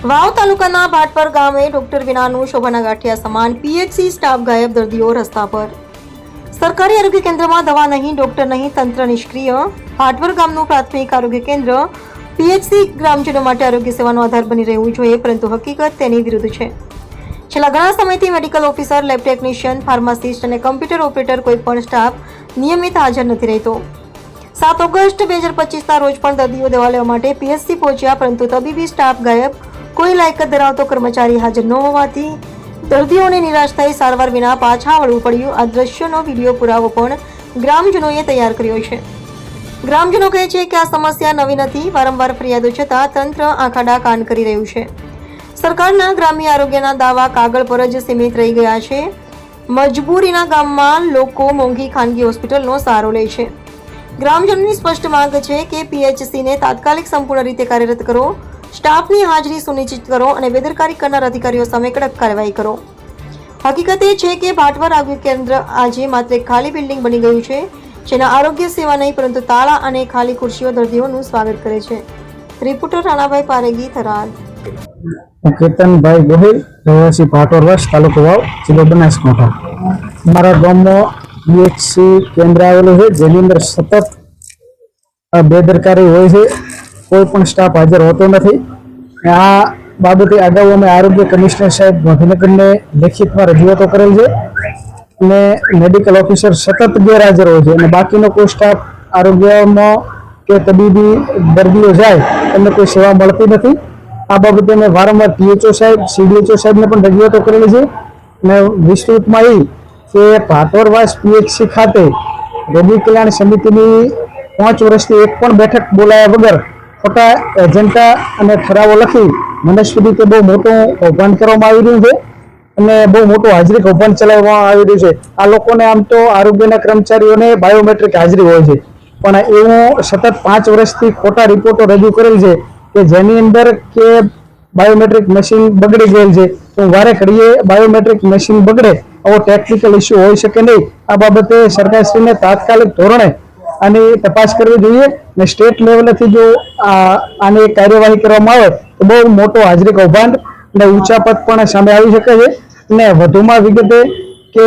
ભાટપર ગામે ડોક્ટર વિનાનું શોભાના ગાંઠિયા સમાન પીએચસી સ્ટાફ ગાયબ દર્દીઓ રસ્તા પર. સરકારી આરોગ્ય કેન્દ્રમાં દવા નહીં, ડોક્ટર નહીં, તંત્ર નિષ્ક્રિય. ભાટપર ગામનું પ્રાથમિક આરોગ્ય કેન્દ્ર પીએચસી ગ્રામજનો માટે આરોગ્ય સેવાનો આધાર બની રહેવું જોઈએ, પરંતુ હકીકત તેની વિરુદ્ધ છે. છેલ્લા ઘણા સમયથી medical officer, lab technician, pharmacist અને કમ્પ્યુટર ઓપરેટર કોઈ પણ સ્ટાફ નિયમિત હાજર નથી રહેતો. સાત ઓગસ્ટ બે હજાર પચીસના રોજ પણ દર્દીઓ દવા લેવા માટે પીએચસી પહોંચ્યા, પરંતુ તબીબી સ્ટાફ ગાયબ કોઈ લાયકાત ધરાવતો કર્મચારી હાજર ન હોવાથી દર્દીઓને નિરાશ થઈ સારવાર વિના પાછા વળવું પડ્યું. આ દ્રશ્યનો વીડિયો પુરાવો પણ ગ્રામજનોએ તૈયાર કર્યો છે. ગ્રામજનો કહે છે કે આ સમસ્યા નવી નથી, વારંવાર ફરિયાદો છતાં તંત્ર આંખાડા કાન કરી રહ્યું છે. સરકારના ગ્રામ્ય આરોગ્યના દાવા કાગળ પર જ સીમિત રહી ગયા છે. મજબૂરીના ગામમાં લોકો મોંઘી ખાનગી હોસ્પિટલનો સહારો લે છે. ગ્રામજનોની સ્પષ્ટ માંગ છે કે પીએચસીને તાત્કાલિક સંપૂર્ણ રીતે કાર્યરત કરો. સ્ટાફની હાજરી સુનિશ્ચિત કરો અને બેદરકારી કરનાર અધિકારીઓ સામે કડક કાર્યવાહી કરો. હકીકત એ છે કે ભાટવર આરોગ્ય કેન્દ્ર આજે માત્ર ખાલી બિલ્ડિંગ બની ગયું છે, જેના આરોગ્ય સેવા નહીં, પરંતુ તાળા અને ખાલી ખુરશીઓ દર્દીઓનું સ્વાગત કરે છે. રિપોર્ટર રાણાભાઈ પારેગી, થરાદ. કેતનભાઈ ગોહિલ, રહેવાસી પાટોર વસ્ત તાલુકો વાવ, જિલ્લો બનાસકાંઠા. અમારા ગામમાં બીએચસી કેન્દ્ર આવેલું છે, જેની અંદર સતત બેદરકારી હોય છે. કોઈ પણ સ્ટાફ હાજર હોતો નથી. આ બાબતે અગાઉ અમે આરોગ્ય કમિશનર સાહેબ ગાંધીનગરને લેખિતમાં રજૂઆતો કરેલ છે. અને મેડિકલ ઓફિસર સતત ગેરહાજર હોય છે. અને બાકીનો કોઈ સ્ટાફ આરોગ્યમાં કે તબીબી દર્દીઓ જાય, એમને કોઈ સેવા મળતી નથી. આ બાબતે અમે વારંવાર પીએચઓ સાહેબ સીડીએચઓ સાહેબને પણ રજૂઆતો કરેલી છે. અને વિસ્તૃતમાં એ કે ભાટોરવાસ પીએચસી ખાતે રોગી કલ્યાણ સમિતિની પાંચ વર્ષથી એક પણ બેઠક બોલાયા વગર ખોટા એજન્ટા અને ઠરાવો લખી મનસ સુધી તે બહુ મોટું કૌભાંડ કરવામાં આવી રહ્યું છે અને બહુ મોટું હાજરી કૌભાંડ ચલાવવામાં આવી રહ્યું છે. આ લોકોને આમ તો આરોગ્યના કર્મચારીઓને બાયોમેટ્રિક હાજરી હોય છે. પણ એવું સતત પાંચ વર્ષથી ખોટા રિપોર્ટો રજૂ કરેલ છે કે જેની અંદર કે બાયોમેટ્રિક મશીન બગડી ગયેલ છે. તો વારે ઘડીએ બાયોમેટ્રિક મશીન બગડે. આવો ટેકનિકલ ઇસ્યુ હોઈ શકે નહીં. આ બાબતે સરકારશ્રીને તાત્કાલિક ધોરણે આની તપાસ કરવી જોઈએ ને સ્ટેટ લેવલેથી જો આની કાર્યવાહી કરવામાં આવે તો બહુ મોટો હાજરી કૌભાંડ અને ઊંચા પદ પણ સામે આવી શકે છે. અને વધુમાં વિગતે કે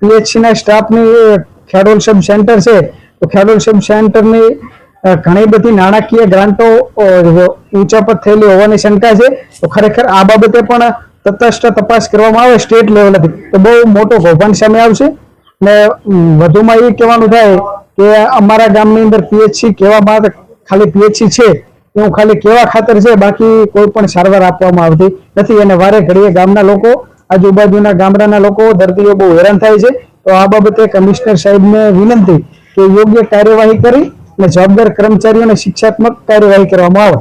પીએચસીના સ્ટાફની ખેડોલ સબ સેન્ટર છે. તો ખેડોલ સબ સેન્ટરની ઘણી બધી નાણાકીય ગ્રાન્ટો ઊંચા પદ થયેલી હોવાની શંકા છે. તો ખરેખર આ બાબતે પણ તટસ્થ તપાસ કરવામાં આવે સ્ટેટ લેવલેથી. તો બહુ મોટો કૌભાંડ સામે આવશે. ને વધુમાં એ કહેવાનું થાય કે અમારા ગામની અંદર પીએચસી કેવા બાદ ખાલી પીએચસી છે, એવું ખાલી કેવા ખાતર છે, બાકી કોઈ પણ સારવાર આપવામાં આવતી નથી. અને વારે ઘડીએ ગામના લોકો, આજુબાજુના ગામડાના લોકો, દર્દીઓ બહુ હેરાન થાય છે. તો આ બાબતે કમિશનર સાહેબને વિનંતી કે યોગ્ય કાર્યવાહી કરી અને જવાબદાર કર્મચારીઓને શિક્ષાત્મક કાર્યવાહી કરવામાં આવે.